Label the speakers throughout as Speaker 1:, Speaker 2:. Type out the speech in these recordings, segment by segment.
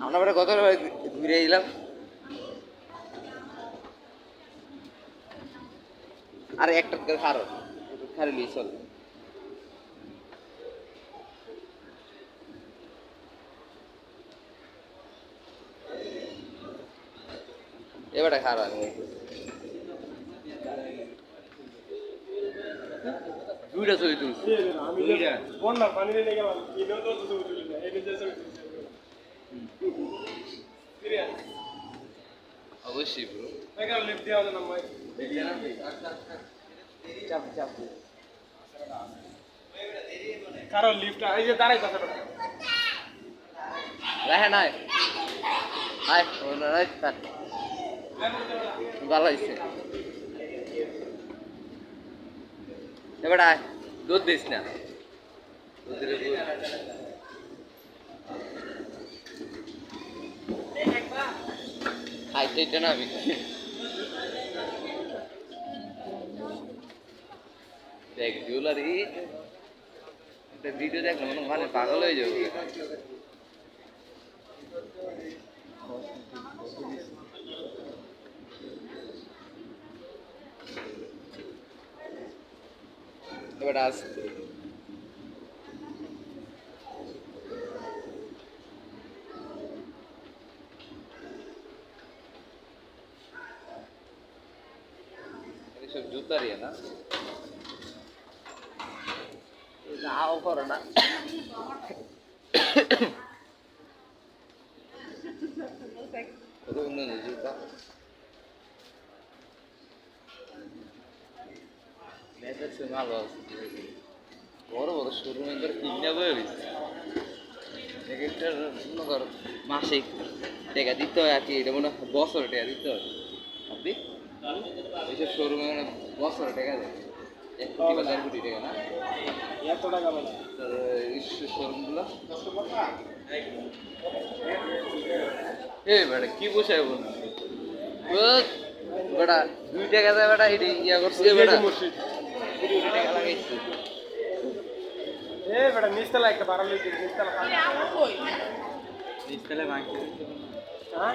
Speaker 1: আমরা পরে কত ঘুরে এলাম আর, একটা খারো। লিয়ে চল। এবারে খারো দুইটা
Speaker 2: যে বন্যার পানি নিয়ে গেলাম।
Speaker 1: অবশ্যই ব্রো
Speaker 2: এখানে লিফট দেওয়া যায় না ভাই
Speaker 1: চাপ চাপ
Speaker 2: কারণ লিফট এই যে দাঁড়াইতে আছে
Speaker 1: রাহে নাই আয় ওনা রাইট তার ভালো হয়েছে এবার আয় দুধ দিস না দুধ দিলে খাইতে এটা না আমি দেখ জুয়েলারি একটা ভিডিও দেখলে মনে মানে পাগল হয়ে যাবে এবার আসতে ভালো আছে বড় বড় শোরুমে করে কিনে বয়ে গেছে এক একটা মনে কর মাসিক টাকা দিতে হয় আর কি এটা মনে হয় বছর টাকা দিতে হয় আপনি এইসব শোরুমে মানে বছরে টাকা দেয় এক কোটি বা দেড় কোটি টাকা না?
Speaker 2: এত টাকা মানে
Speaker 1: শোরুমগুলো এই বেটা কি বসে বল বেটা দুই টাকা দেয় বেটা এটি ইয়া করছে বেটা। টাকা লাগাইছে।
Speaker 2: এ বেটা নিচতলা একটা বাড়ালো নিচতলা
Speaker 1: নিচতলে ভাঙছে
Speaker 2: হ্যাঁ?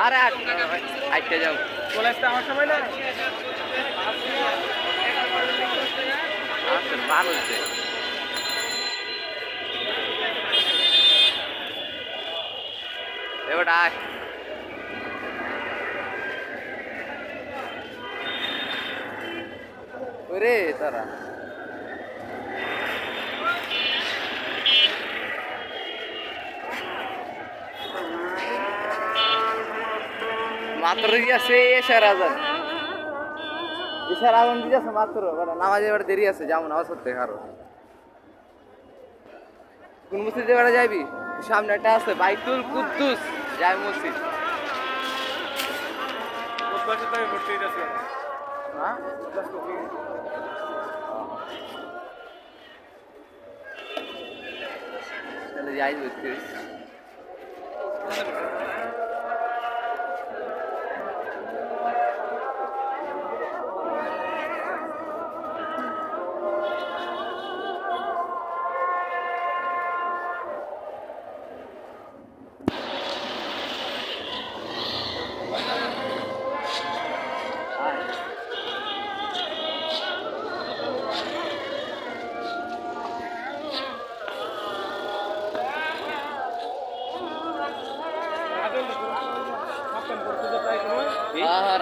Speaker 1: আরে আটটা যাও।
Speaker 2: আসতে আমার সময় না
Speaker 1: ভালো ওরে তারা মাত্র দিয়েছে এসার আজান এসার আজান দিয়েছে মাত্র এবার নামাজ এবার দেরি আছে যেমন নামাজ পড়তে কারও কোন মসজিদে এবারে যাইবি? সামনে একটা আছে, বাইতুল কুদ্দুস। যাই মসজিদ। হ্যাঁ? তাহলে যাই বুঝতে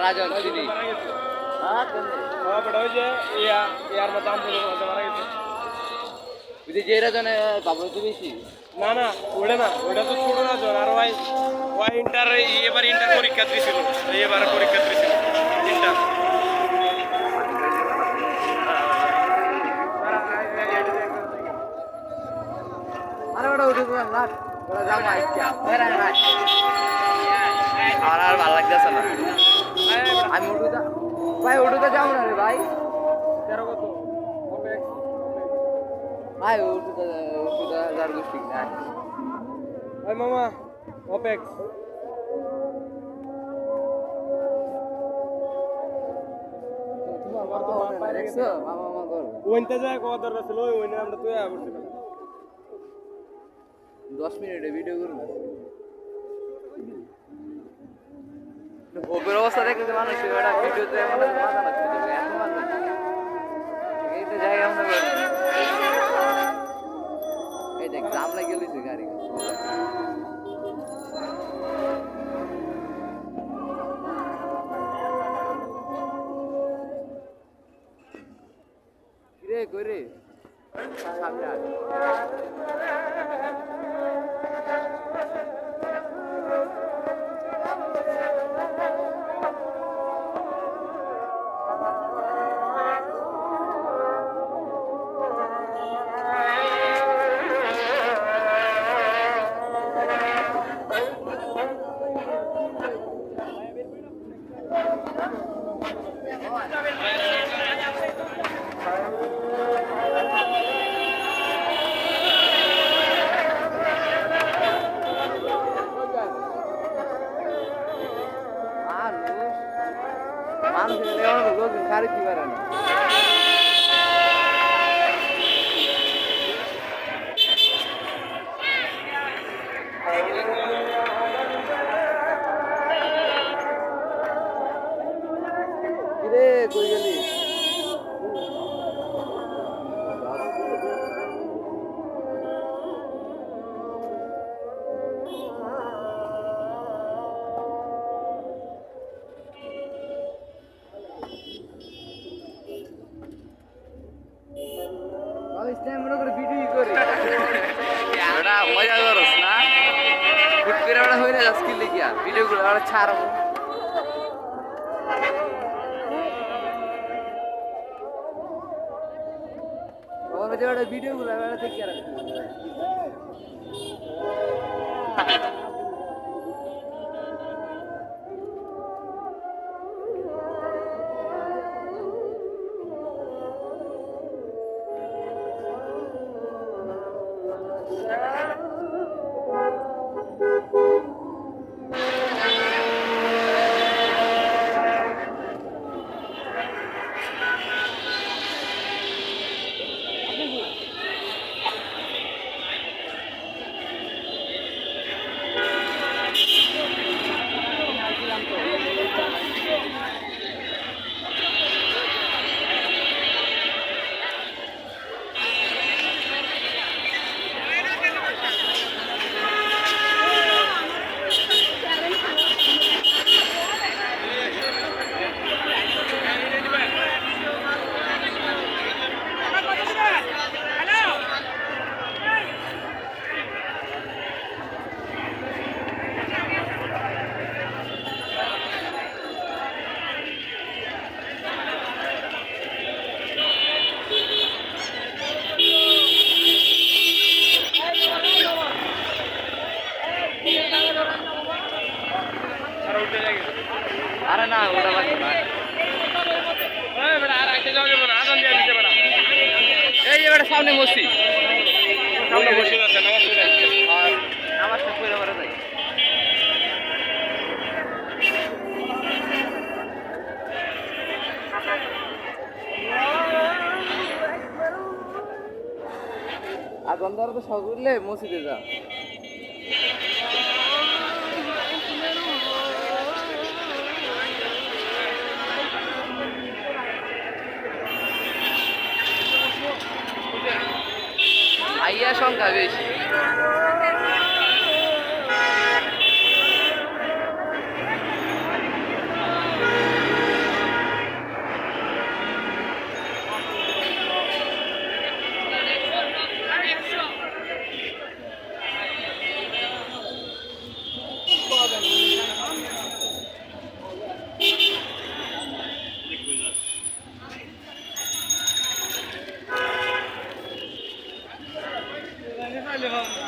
Speaker 2: মারা
Speaker 1: যান তিনি
Speaker 2: না না ওটা না ওটা তো ছোট না জন আর ভাই ওয়াই ইন্টার এবার ইন্টার পরীক্ষা দিয়েছিল এবার পরীক্ষা দিয়েছিল
Speaker 1: ইন্টার আরে ওটা উঠে লাখ ওরা জামা আইছে আমি উঠুতে ভাই উঠুতে যাব না রে ভাই।
Speaker 2: তেরো কত?
Speaker 1: ভাই উঠুতে উঠুতে যার গোষ্ঠী না
Speaker 2: ওই মামা অপেক্স ওইনতে যায় কত দরকার ছিল ওই আমরা তুই
Speaker 1: দশ মিনিটে ভিডিও করুন ভোপের অবস্থা দেখে তো মানুষ ভিডিওতে মানে মাথা লাগছে এই তো যাই আমরা মানুষ মানুষ লোক খারিতে পারে না ছাড়বো ভিডিও গুলো ওটা সামনে
Speaker 2: বসে আছে।
Speaker 1: আর সাথে করে করে যাই। আর তো সব উঠলে মসজিদে যা 上んか嬉。যখন